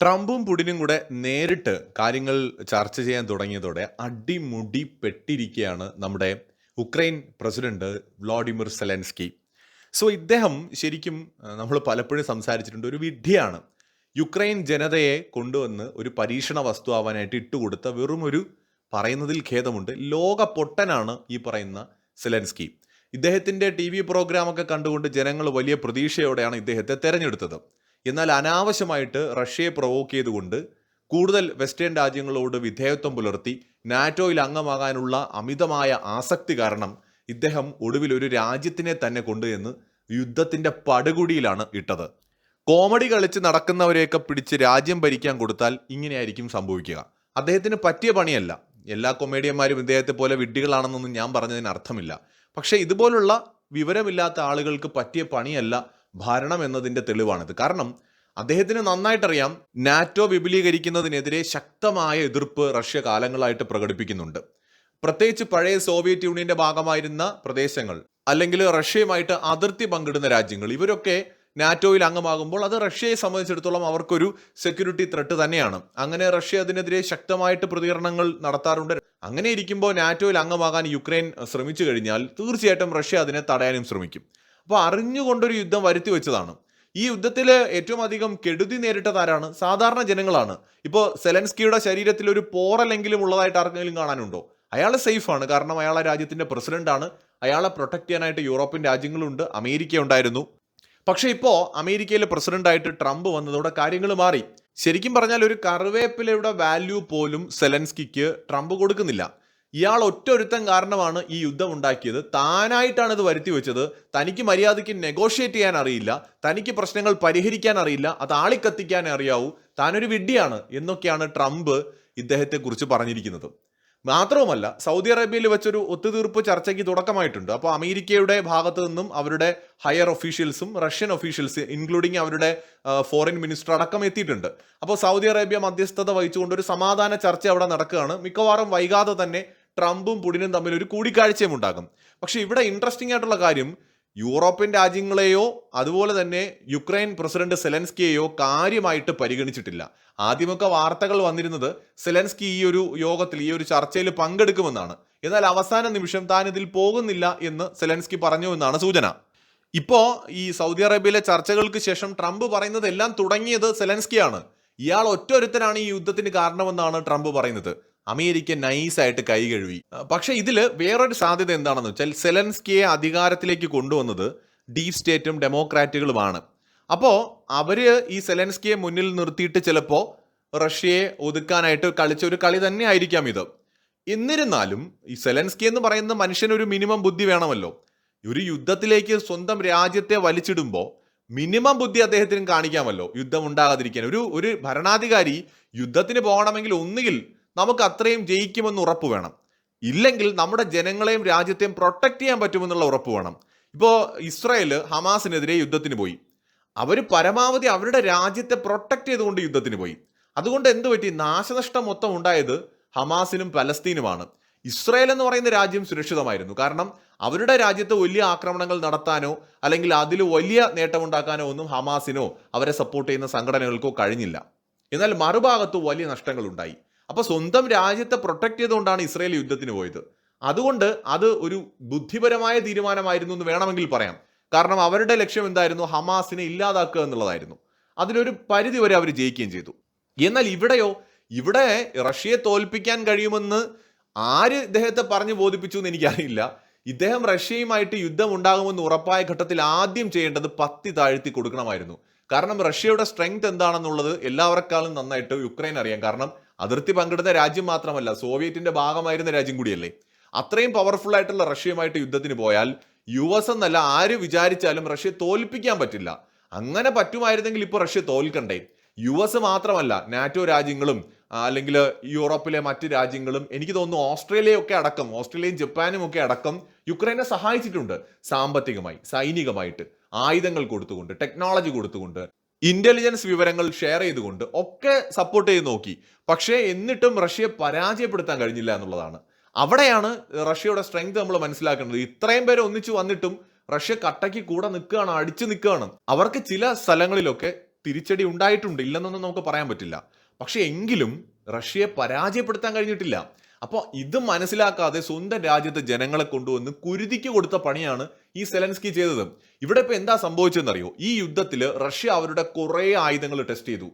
ട്രംപും പുടിനും കൂടെ നേരിട്ട് കാര്യങ്ങൾ ചർച്ച ചെയ്യാൻ തുടങ്ങിയതോടെ അടിമുടി പെട്ടിരിക്കുകയാണ് നമ്മുടെ Ukraine president Vladimir Zelensky. So ഇദ്ദേഹം ശരിക്കും നമ്മൾ പലപ്പോഴും സംസാരിച്ചിട്ടുണ്ട് ഒരു വിഡ്ഢിയാണ്. യുക്രൈൻ ജനതയെ കൊണ്ടുവന്ന് ഒരു പരീക്ഷണ വസ്തു ആവാനായിട്ട് ഇട്ടുകൊടുത്ത വെറും ഒരു പറയുന്നതിൽ ഖേദമുണ്ട്. ലോക പൊട്ടനാണ് ഈ പറയുന്ന സെലൻസ്കി. ഇദ്ദേഹത്തിന്റെ ടി വി പ്രോഗ്രാമൊക്കെ കണ്ടുകൊണ്ട് ജനങ്ങൾ വലിയ പ്രതീക്ഷയോടെയാണ് ഇദ്ദേഹത്തെ തെരഞ്ഞെടുത്തത്. എന്നാൽ അനാവശ്യമായിട്ട് റഷ്യയെ പ്രൊവോക്ക് ചെയ്തുകൊണ്ട് കൂടുതൽ വെസ്റ്റേൺ രാജ്യങ്ങളോട് വിധേയത്വം പുലർത്തി നാറ്റോയിൽ അംഗമാകാനുള്ള അമിതമായ ആസക്തി കാരണം ഇദ്ദേഹം ഒടുവിൽ ഒരു രാജ്യത്തിനെ തന്നെ കൊണ്ടുചെന്ന് യുദ്ധത്തിന്റെ പടുകുടിയിലാണ് ഇട്ടത്. കോമഡി കളിച്ച് നടക്കുന്നവരെയൊക്കെ പിടിച്ച് രാജ്യം ഭരിക്കാൻ കൊടുത്താൽ ഇങ്ങനെയായിരിക്കും സംഭവിക്കുക. അദ്ദേഹത്തിന് പറ്റിയ പണിയല്ല. എല്ലാ കൊമേഡിയന്മാരും ഇദ്ദേഹത്തെ പോലെ വിഡ്ഢികളാണെന്നൊന്നും ഞാൻ പറഞ്ഞതിന് അർത്ഥമില്ല. പക്ഷേ ഇതുപോലുള്ള വിവരമില്ലാത്ത ആളുകൾക്ക് പറ്റിയ പണിയല്ല ഭരണം എന്നതിന്റെ തെളിവാണിത്. കാരണം അദ്ദേഹത്തിന് നന്നായിട്ടറിയാം നാറ്റോ വിപുലീകരിക്കുന്നതിനെതിരെ ശക്തമായ എതിർപ്പ് റഷ്യ കാലങ്ങളായിട്ട് പ്രകടിപ്പിക്കുന്നുണ്ട്. പ്രത്യേകിച്ച് പഴയ സോവിയറ്റ് യൂണിയന്റെ ഭാഗമായിരുന്ന പ്രദേശങ്ങൾ അല്ലെങ്കിൽ റഷ്യയുമായിട്ട് അതിർത്തി പങ്കിടുന്ന രാജ്യങ്ങൾ ഇവരൊക്കെ നാറ്റോയിൽ അംഗമാകുമ്പോൾ അത് റഷ്യയെ സംബന്ധിച്ചിടത്തോളം അവർക്കൊരു സെക്യൂരിറ്റി ത്രെട്ട് തന്നെയാണ്. അങ്ങനെ റഷ്യ അതിനെതിരെ ശക്തമായിട്ട് പ്രതികരണങ്ങൾ നടത്താറുണ്ട്. അങ്ങനെ ഇരിക്കുമ്പോൾ നാറ്റോയിൽ അംഗമാകാൻ യുക്രൈൻ ശ്രമിച്ചു കഴിഞ്ഞാൽ തീർച്ചയായിട്ടും റഷ്യ അതിനെ തടയാനും ശ്രമിക്കും. അപ്പോൾ അറിഞ്ഞുകൊണ്ടൊരു യുദ്ധം വരുത്തി വെച്ചതാണ്. ഈ യുദ്ധത്തിൽ ഏറ്റവും അധികം കെടുതി നേരിട്ടതാരാണ് സാധാരണ ജനങ്ങളാണ്. ഇപ്പോൾ സെലൻസ്കിയുടെ ശരീരത്തിൽ ഒരു പോറലെങ്കിലും ഉള്ളതായിട്ട് ആർക്കെങ്കിലും കാണാനുണ്ടോ? അയാൾ സേഫാണ് കാരണം അയാളെ രാജ്യത്തിന്റെ പ്രസിഡന്റാണ് അയാളെ പ്രൊട്ടക്ട് ചെയ്യാനായിട്ട് യൂറോപ്യൻ രാജ്യങ്ങളുണ്ട്. അമേരിക്ക ഉണ്ടായിരുന്നു. പക്ഷേ ഇപ്പോൾ അമേരിക്കയിലെ പ്രസിഡന്റായിട്ട് ട്രംപ് വന്നതോടെ കാര്യങ്ങൾ മാറി. ശരിക്കും പറഞ്ഞാൽ ഒരു കറിവേപ്പിലയുടെ വാല്യൂ പോലും സെലൻസ്കിക്ക് ട്രംപ് കൊടുക്കുന്നില്ല. ഇയാൾ ഒറ്റൊരുത്തൻ കാരണമാണ് ഈ യുദ്ധം ഉണ്ടാക്കിയത്. താനായിട്ടാണ് ഇത് വരുത്തി വെച്ചത്. തനിക്ക് മര്യാദയ്ക്ക് നെഗോഷിയേറ്റ് ചെയ്യാൻ അറിയില്ല. തനിക്ക് പ്രശ്നങ്ങൾ പരിഹരിക്കാൻ അറിയില്ല. അത് ആളിക്കത്തിക്കാൻ അറിയാവൂ. താനൊരു വിഡ്ഢിയാണ് എന്നൊക്കെയാണ് ട്രംപ് ഇദ്ദേഹത്തെക്കുറിച്ച് പറഞ്ഞിരിക്കുന്നത്. മാത്രവുമല്ല സൗദി അറേബ്യയിൽ വെച്ചൊരു ഒത്തുതീർപ്പ് ചർച്ചയ്ക്ക് തുടക്കമായിട്ടുണ്ട്. അപ്പോൾ അമേരിക്കയുടെ ഭാഗത്തു നിന്നും അവരുടെ ഹയർ ഒഫീഷ്യൽസും റഷ്യൻ ഒഫീഷ്യൽസ് ഇൻക്ലൂഡിങ് അവരുടെ ഫോറിൻ മിനിസ്റ്റർ അടക്കം എത്തിയിട്ടുണ്ട്. അപ്പോൾ സൗദി അറേബ്യ മധ്യസ്ഥത വഹിച്ചുകൊണ്ട് ഒരു സമാധാന ചർച്ച അവിടെ നടക്കുകയാണ്. മിക്കവാറും വൈകാതെ തന്നെ ട്രംപും പുടിനും തമ്മിൽ ഒരു കൂടിക്കാഴ്ചയും ഉണ്ടാകും. പക്ഷേ ഇവിടെ ഇൻട്രസ്റ്റിംഗ് ആയിട്ടുള്ള കാര്യം യൂറോപ്യൻ രാജ്യങ്ങളെയോ അതുപോലെ തന്നെ യുക്രൈൻ പ്രസിഡന്റ് സെലൻസ്കിയെയോ കാര്യമായിട്ട് പരിഗണിച്ചിട്ടില്ല. ആദ്യമൊക്കെ വാർത്തകൾ വന്നിരുന്നത് സെലൻസ്കി ഈ ഒരു യോഗത്തിൽ ഈ ഒരു ചർച്ചയിൽ പങ്കെടുക്കുമെന്നാണ്. എന്നാൽ അവസാന നിമിഷം താൻ ഇതിൽ പോകുന്നില്ല എന്ന് സെലൻസ്കി പറഞ്ഞു എന്നാണ് സൂചന. ഇപ്പോ ഈ സൗദി അറേബ്യയിലെ ചർച്ചകൾക്ക് ശേഷം ട്രംപ് പറയുന്നത് എല്ലാം തുടങ്ങിയത് സെലൻസ്കിയാണ്. ഇയാൾ ഒറ്റൊരുത്തനാണ് ഈ യുദ്ധത്തിന് കാരണമെന്നാണ് ട്രംപ് പറയുന്നത്. അമേരിക്ക നൈസായിട്ട് കൈ കഴുകി. പക്ഷെ ഇതിൽ വേറൊരു സാധ്യത എന്താണെന്ന് വെച്ചാൽ സെലൻസ്കിയെ അധികാരത്തിലേക്ക് കൊണ്ടുവന്നത് ഡീപ് സ്റ്റേറ്റും ഡെമോക്രാറ്റുകളുമാണ്. അപ്പോൾ അവർ ഈ സെലൻസ്കിയെ മുന്നിൽ നിർത്തിയിട്ട് ചിലപ്പോൾ റഷ്യയെ ഒതുക്കാനായിട്ട് കളിച്ച ഒരു കളി തന്നെ ആയിരിക്കാം ഇത്. എന്നിരുന്നാലും ഈ സെലൻസ്കി എന്ന് പറയുന്ന മനുഷ്യനൊരു മിനിമം ബുദ്ധി വേണമല്ലോ. ഒരു യുദ്ധത്തിലേക്ക് സ്വന്തം രാജ്യത്തെ വലിച്ചിടുമ്പോൾ മിനിമം ബുദ്ധി അദ്ദേഹത്തിനും കാണിക്കാമല്ലോ. യുദ്ധം ഉണ്ടാകാതിരിക്കാൻ. ഒരു ഒരു ഭരണാധികാരി യുദ്ധത്തിന് പോകണമെങ്കിൽ ഒന്നുകിൽ നമുക്ക് അത്രയും ജയിക്കുമെന്ന് ഉറപ്പ് വേണം. ഇല്ലെങ്കിൽ നമ്മുടെ ജനങ്ങളെയും രാജ്യത്തെയും പ്രൊട്ടക്റ്റ് ചെയ്യാൻ പറ്റുമെന്നുള്ള ഉറപ്പ് വേണം. ഇപ്പോൾ ഇസ്രായേൽ ഹമാസിനെതിരെ യുദ്ധത്തിന് പോയി. അവർ പരമാവധി അവരുടെ രാജ്യത്തെ പ്രൊട്ടക്റ്റ് ചെയ്തുകൊണ്ട് യുദ്ധത്തിന് പോയി. അതുകൊണ്ട് എന്ത് പറ്റി? നാശനഷ്ടം മൊത്തം ഉണ്ടായത് ഹമാസിനും പലസ്തീനുമാണ്. ഇസ്രായേൽ എന്ന് പറയുന്ന രാജ്യം സുരക്ഷിതമായിരുന്നു. കാരണം അവരുടെ രാജ്യത്ത് വലിയ ആക്രമണങ്ങൾ നടത്താനോ അല്ലെങ്കിൽ അതിൽ വലിയ നേട്ടമുണ്ടാക്കാനോ ഒന്നും ഹമാസിനോ അവരെ സപ്പോർട്ട് ചെയ്യുന്ന സംഘടനകൾക്കോ കഴിഞ്ഞില്ല. എന്നാൽ മറുഭാഗത്ത് വലിയ നഷ്ടങ്ങൾ ഉണ്ടായി അപ്പൊ സ്വന്തം രാജ്യത്തെ പ്രൊട്ടക്ട് ചെയ്തുകൊണ്ടാണ് ഇസ്രയേൽ യുദ്ധത്തിന് പോയത്. അതുകൊണ്ട് അത് ഒരു ബുദ്ധിപരമായ തീരുമാനമായിരുന്നു എന്ന് വേണമെങ്കിൽ പറയാം. കാരണം അവരുടെ ലക്ഷ്യം എന്തായിരുന്നു? ഹമാസിനെ ഇല്ലാതാക്കുക എന്നുള്ളതായിരുന്നു. അതിലൊരു പരിധി വരെ അവർ ജയിക്കുകയും ചെയ്തു. എന്നാൽ ഇവിടെയോ ഇവിടെ റഷ്യയെ തോൽപ്പിക്കാൻ കഴിയുമെന്ന് ആര് ഇദ്ദേഹത്തെ പറഞ്ഞു ബോധിപ്പിച്ചു എന്ന് എനിക്കറിയില്ല. ഇദ്ദേഹം റഷ്യയുമായിട്ട് യുദ്ധം ഉണ്ടാകുമെന്ന് ഉറപ്പായ ഘട്ടത്തിൽ ആദ്യം ചെയ്യേണ്ടത് പത്തി താഴ്ത്തി കൊടുക്കണമായിരുന്നു. കാരണം റഷ്യയുടെ സ്ട്രെങ്ത് എന്താണെന്നുള്ളത് എല്ലാവർക്കാളും നന്നായിട്ട് യുക്രൈൻ അറിയാം. കാരണം അതിർത്തി പങ്കിടുന്ന രാജ്യം മാത്രമല്ല സോവിയറ്റിന്റെ ഭാഗമായിരുന്ന രാജ്യം കൂടിയല്ലേ? അത്രയും പവർഫുൾ ആയിട്ടുള്ള റഷ്യയുമായിട്ട് യുദ്ധത്തിന് പോയാൽ യു എസ് എന്നല്ല ആര് വിചാരിച്ചാലും റഷ്യ തോൽപ്പിക്കാൻ പറ്റില്ല. അങ്ങനെ പറ്റുമായിരുന്നെങ്കിൽ ഇപ്പോൾ റഷ്യ തോൽക്കണ്ടേ? യു എസ് മാത്രമല്ല നാറ്റോ രാജ്യങ്ങളും അല്ലെങ്കിൽ യൂറോപ്പിലെ മറ്റ് രാജ്യങ്ങളും എനിക്ക് തോന്നുന്നു ഓസ്ട്രേലിയയൊക്കെ അടക്കം ഓസ്ട്രേലിയയും ജപ്പാനും ഒക്കെ അടക്കം യുക്രൈനെ സഹായിച്ചിട്ടുണ്ട് സാമ്പത്തികമായി സൈനികമായിട്ട്. ആയുധങ്ങൾ കൊടുത്തുകൊണ്ട് ടെക്നോളജി കൊടുത്തുകൊണ്ട് ഇന്റലിജൻസ് വിവരങ്ങൾ ഷെയർ ചെയ്തുകൊണ്ട് ഒക്കെ സപ്പോർട്ട് ചെയ്ത് നോക്കി. പക്ഷേ എന്നിട്ടും റഷ്യയെ പരാജയപ്പെടുത്താൻ കഴിഞ്ഞില്ല എന്നുള്ളതാണ്. അവിടെയാണ് റഷ്യയുടെ സ്ട്രെങ്ത് നമ്മൾ മനസ്സിലാക്കേണ്ടത്. ഇത്രയും പേര് ഒന്നിച്ചു വന്നിട്ടും റഷ്യ കട്ടയ്ക്ക് കൂടെ നിൽക്കുകയാണ് അടിച്ചു നിൽക്കുകയാണ്. അവർക്ക് ചില സ്ഥലങ്ങളിലൊക്കെ തിരിച്ചടി ഉണ്ടായിട്ടുണ്ട്. ഇല്ലെന്നൊന്നും നമുക്ക് പറയാൻ പറ്റില്ല. പക്ഷേ എങ്കിലും റഷ്യയെ പരാജയപ്പെടുത്താൻ കഴിഞ്ഞിട്ടില്ല. അപ്പോൾ ഇത് മനസ്സിലാക്കാതെ സ്വന്തം രാജ്യത്തെ ജനങ്ങളെ കൊണ്ടുവന്ന് കുരുതിക്ക് കൊടുത്ത പണിയാണ് ഈ സെലൻസ്കി ചെയ്തത്. ഇവിടെ ഇപ്പോൾ എന്താ സംഭവിച്ചതെന്നറിയോ ഈ യുദ്ധത്തിൽ റഷ്യ അവരുടെ കുറേ ആയുധങ്ങൾ ടെസ്റ്റ് ചെയ്തു.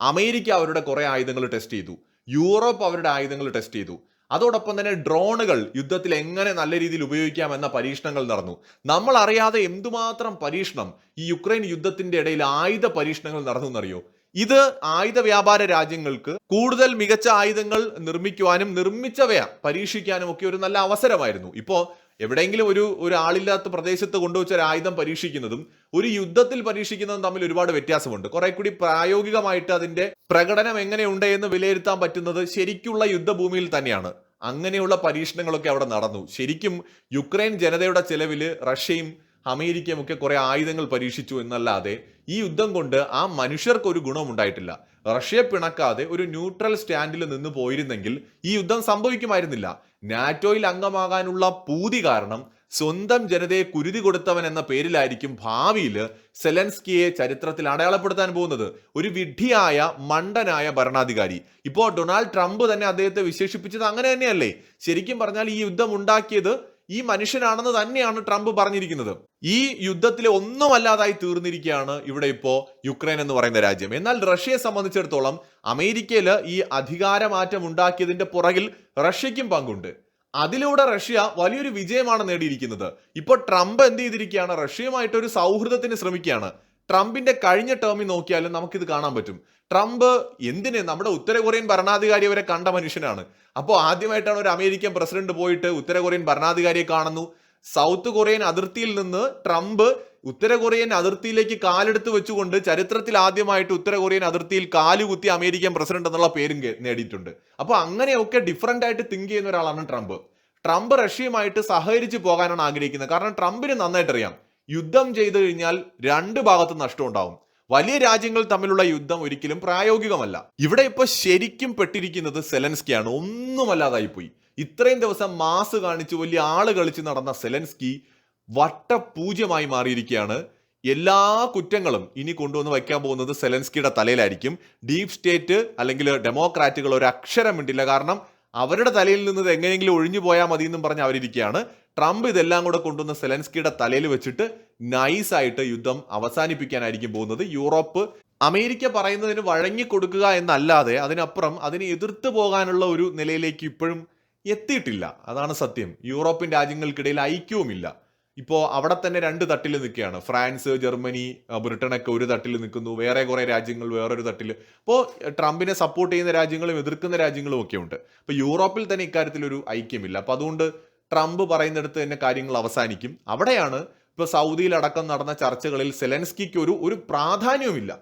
അമേരിക്ക അവരുടെ കുറേ ആയുധങ്ങൾ ടെസ്റ്റ് ചെയ്തു. യൂറോപ്പ് അവരുടെ ആയുധങ്ങൾ ടെസ്റ്റ് ചെയ്തു. അതോടൊപ്പം തന്നെ ഡ്രോണുകൾ യുദ്ധത്തിൽ എങ്ങനെ നല്ല രീതിയിൽ ഉപയോഗിക്കാം എന്ന പരീക്ഷണങ്ങൾ നടന്നു. നമ്മൾ അറിയാതെ എന്തുമാത്രം പരീക്ഷണം ഈ യുക്രൈൻ യുദ്ധത്തിന്റെ ഇടയിൽ ആയുധ പരീക്ഷണങ്ങൾ നടന്നു എന്നറിയോ? ഇത് ആയുധ വ്യാപാര രാജ്യങ്ങൾക്ക് കൂടുതൽ മികച്ച ആയുധങ്ങൾ നിർമ്മിക്കുവാനും നിർമ്മിച്ചവയ പരീക്ഷിക്കാനും ഒക്കെ ഒരു നല്ല അവസരമായിരുന്നു. ഇപ്പോൾ എവിടെയെങ്കിലും ഒരു ഒരു ആളില്ലാത്ത പ്രദേശത്ത് കൊണ്ടുവച്ച ഒരു ആയുധം പരീക്ഷിക്കുന്നതും ഒരു യുദ്ധത്തിൽ പരീക്ഷിക്കുന്നതും തമ്മിൽ ഒരുപാട് വ്യത്യാസമുണ്ട്. കുറെ കൂടി പ്രായോഗികമായിട്ട് അതിന്റെ പ്രകടനം എങ്ങനെയുണ്ട് എന്ന് വിലയിരുത്താൻ പറ്റുന്നത് ശരിക്കുള്ള യുദ്ധഭൂമിയിൽ തന്നെയാണ്. അങ്ങനെയുള്ള പരീക്ഷണങ്ങളൊക്കെ അവിടെ നടന്നു. ശരിക്കും യുക്രൈൻ ജനതയുടെ ചെലവിൽ റഷ്യയും അമേരിക്കയും ഒക്കെ കുറെ ആയുധങ്ങൾ പരീക്ഷിച്ചു എന്നല്ലാതെ ഈ യുദ്ധം കൊണ്ട് ആ മനുഷ്യർക്ക് ഒരു ഗുണവും ഉണ്ടായിട്ടില്ല. റഷ്യയെ പിണക്കാതെ ഒരു ന്യൂട്രൽ സ്റ്റാൻഡിൽ നിന്ന് പോയിരുന്നെങ്കിൽ ഈ യുദ്ധം സംഭവിക്കുമായിരുന്നില്ല. നാറ്റോയിൽ അംഗമാകാനുള്ള പൂതി കാരണം സ്വന്തം ജനതയെ കുരുതി കൊടുത്തവൻ എന്ന പേരിലായിരിക്കും ഭാവിയിൽ സെലൻസ്കിയെ ചരിത്രത്തിൽ അടയാളപ്പെടുത്താൻ പോകുന്നത്. ഒരു വിഡ്ഢിയായ മണ്ടനായ ഭരണാധികാരി. ഇപ്പോ ഡൊണാൾഡ് ട്രംപ് തന്നെ അദ്ദേഹത്തെ വിശേഷിപ്പിച്ചത് അങ്ങനെ തന്നെയല്ലേ? ശരിക്കും പറഞ്ഞാൽ ഈ യുദ്ധം ഉണ്ടാക്കിയത് ഈ മനുഷ്യനാണെന്ന് തന്നെയാണ് ട്രംപ് പറഞ്ഞിരിക്കുന്നത്. ഈ യുദ്ധത്തിലെ ഒന്നുമല്ലാതായി തീർന്നിരിക്കുകയാണ് ഇവിടെ ഇപ്പോൾ യുക്രൈൻ എന്ന് പറയുന്ന രാജ്യം. എന്നാൽ റഷ്യയെ സംബന്ധിച്ചിടത്തോളം അമേരിക്കയിൽ ഈ അധികാരമാറ്റം ഉണ്ടാക്കിയതിന്റെ പുറകിൽ റഷ്യയ്ക്കും പങ്കുണ്ട്. അതിലൂടെ റഷ്യ വലിയൊരു വിജയമാണ് നേടിയിരിക്കുന്നത്. ഇപ്പോൾ ട്രംപ് എന്ത് ചെയ്തിരിക്കുകയാണ്? റഷ്യയുമായിട്ട് ഒരു സൗഹൃദത്തിന് ശ്രമിക്കുകയാണ്. ട്രംപിന്റെ കഴിഞ്ഞ ടേമിൽ നോക്കിയാലും നമുക്കിത് കാണാൻ പറ്റും. ട്രംപ് എന്തിന് നമ്മുടെ ഉത്തര കൊറിയൻ ഭരണാധികാരി വരെ കണ്ട മനുഷ്യനാണ്. അപ്പോൾ ആദ്യമായിട്ടാണ് ഒരു അമേരിക്കൻ പ്രസിഡന്റ് പോയിട്ട് ഉത്തര കൊറിയൻ ഭരണാധികാരിയെ കാണുന്നു. സൗത്ത് കൊറിയൻ അതിർത്തിയിൽ നിന്ന് ട്രംപ് ഉത്തര കൊറിയൻ അതിർത്തിയിലേക്ക് കാലെടുത്ത് വെച്ചുകൊണ്ട് ചരിത്രത്തിൽ ആദ്യമായിട്ട് ഉത്തര കൊറിയൻ അതിർത്തിയിൽ കാലുകുത്തി അമേരിക്കൻ പ്രസിഡന്റ് എന്നുള്ള പേരും നേടിയിട്ടുണ്ട്. അപ്പോൾ അങ്ങനെയൊക്കെ ഡിഫറന്റ് ആയിട്ട് തിങ്ക് ചെയ്യുന്ന ഒരാളാണ് ട്രംപ്. ട്രംപ് റഷ്യയുമായിട്ട് സഹകരിച്ച് പോകാനാണ് ആഗ്രഹിക്കുന്നത്. കാരണം ട്രംപിന് നന്നായിട്ട് അറിയാം യുദ്ധം ചെയ്തു കഴിഞ്ഞാൽ രണ്ട് ഭാഗത്ത് നഷ്ടം ഉണ്ടാവും വലിയ രാജ്യങ്ങൾ തമ്മിലുള്ള യുദ്ധം ഒരിക്കലും പ്രായോഗികമല്ല. ഇവിടെ ഇപ്പൊ ശരിക്കും പെട്ടിരിക്കുന്നത് സെലൻസ്കിയാണ്. ഒന്നുമല്ലാതായി പോയി ഇത്രയും ദിവസം മാസ് കാണിച്ച് വലിയ ആൾ കളിച്ച് നടന്ന സെലൻസ്കി വട്ടപൂജ്യമായി മാറിയിരിക്കുകയാണ്. എല്ലാ കുറ്റങ്ങളും ഇനി കൊണ്ടുവന്ന് വയ്ക്കാൻ പോകുന്നത് സെലൻസ്കിയുടെ തലയിലായിരിക്കും. ഡീപ് സ്റ്റേറ്റ് അല്ലെങ്കിൽ ഡെമോക്രാറ്റുകൾ ഒരു അക്ഷരം മിണ്ടില്ല കാരണം അവരുടെ തലയിൽ നിന്ന് എങ്ങനെയെങ്കിലും ഒഴിഞ്ഞു പോയാൽ മതി എന്നും പറഞ്ഞ് അവരിയ്ക്കുകയാണ് ട്രംപ് ഇതെല്ലാം കൂടെ കൊണ്ടുവന്ന് സെലൻസ്കിയുടെ തലയിൽ വെച്ചിട്ട് നൈസായിട്ട് യുദ്ധം അവസാനിപ്പിക്കാനായിരിക്കും പോകുന്നത്. യൂറോപ്പ് അമേരിക്ക പറയുന്നതിന് വഴങ്ങിക്കൊടുക്കുക എന്നല്ലാതെ അതിനപ്പുറം അതിനെ എതിർത്ത് പോകാനുള്ള ഒരു നിലയിലേക്ക് ഇപ്പോഴും എത്തിയിട്ടില്ല. അതാണ് സത്യം. യൂറോപ്യൻ രാജ്യങ്ങൾക്കിടയിൽ ഐക്യവുമില്ല. ഇപ്പോൾ അവിടെ തന്നെ രണ്ട് തട്ടിൽ നിൽക്കുകയാണ്. ഫ്രാൻസ് ജർമ്മനി ബ്രിട്ടനൊക്കെ ഒരു തട്ടിൽ നിൽക്കുന്നു. വേറെ കുറേ രാജ്യങ്ങൾ വേറൊരു തട്ടിൽ. അപ്പോൾ ട്രംപിനെ സപ്പോർട്ട് ചെയ്യുന്ന രാജ്യങ്ങളും എതിർക്കുന്ന രാജ്യങ്ങളും ഒക്കെ ഉണ്ട്. അപ്പോൾ യൂറോപ്പിൽ തന്നെ ഇക്കാര്യത്തിൽ ഒരു ഐക്യമില്ല. അപ്പോൾ അതുകൊണ്ട് ട്രംപ് പറയുന്നിടത്ത് തന്നെ കാര്യങ്ങൾ അവസാനിക്കും. അവിടെയാണ് ഇപ്പോൾ സൗദിയിലടക്കം നടന്ന ചർച്ചകളിൽ സെലൻസ്കിക്ക് ഒരു ഒരു പ്രാധാന്യവുമില്ല.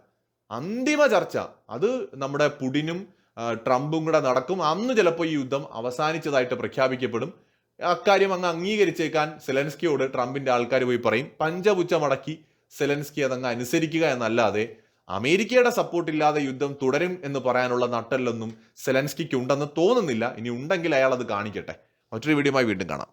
അന്തിമ ചർച്ച. അത് നമ്മുടെ പുടിനും ട്രംപും കൂടെ നടക്കും. അന്ന് ചിലപ്പോൾ ഈ യുദ്ധം അവസാനിച്ചതായിട്ട് പ്രഖ്യാപിക്കപ്പെടും. അക്കാര്യം അങ്ങ് അംഗീകരിച്ചേക്കാൻ സെലൻസ്കിയോട് ട്രംപിന്റെ ആൾക്കാർ പോയി പറയും. പഞ്ചപുച്ച മടക്കി സെലൻസ്കി അതങ്ങ് അനുസരിക്കുക എന്നല്ലാതെ അമേരിക്കയുടെ സപ്പോർട്ടില്ലാതെ യുദ്ധം തുടരും എന്ന് പറയാനുള്ള നട്ടല്ലൊന്നും സെലൻസ്കിക്ക് ഉണ്ടെന്ന് തോന്നുന്നില്ല. ഇനി ഉണ്ടെങ്കിൽ അയാൾ അത് കാണിക്കട്ടെ. മറ്റൊരു വീഡിയോയുമായി വീണ്ടും കാണാം.